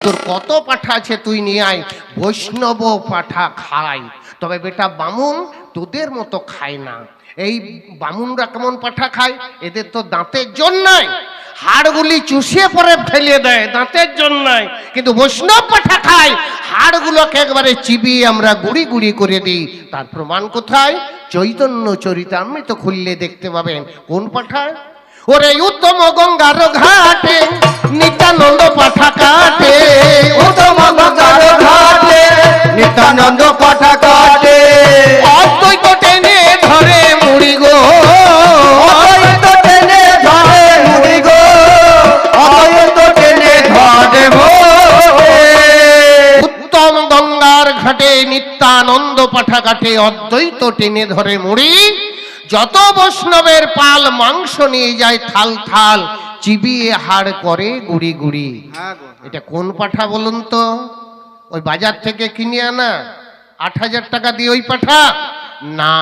তোর কত পাঠা আছে তুই নিয়ে আয়। বৈষ্ণব পাঠা খায়। তবে বেটা বামুন তোদের মতো খায় না। এই বামুনরা কেমন পাঠা খায়? এদের তো দাঁতের জন্য হাড়গুলি চুষিয়ে পরে ফেলে দেয়, দাঁতের জন্য নাই কিন্তু বৈষ্ণব পাঠা খায়। হাড়গুলোকে একবারে চিবিয়ে আমরা গুড়ি গুড়ি করে দিই। তার প্রমাণ কোথায়? চৈতন্য চরিতামৃত খুললে দেখতে পাবেন। কোন পাঠায়? ওরে উত্তম গঙ্গার ঘাটে নিত্যানন্দ পাঠা কাটে। অদ্বৈত টেনে ধরে মুড়ি গো। অদ্বৈত টেনে ধরে মুড়ি গো। অদ্বৈত টেনে ধরে উত্তম গঙ্গার ঘাটে নিত্যানন্দ পাঠা কাটে অদ্বৈত টেনে ধরে মুড়ি। যত বৈষ্ণবের পাল মাংস নিয়ে যায় থাল থাল চিবিয়ে হাড় করে গুড়ি গুড়ি। এটা কোন পাঠা বলুন তো? ওই বাজার থেকে কিনে আনা আট হাজার টাকা দিয়ে ওই পাঠা? না।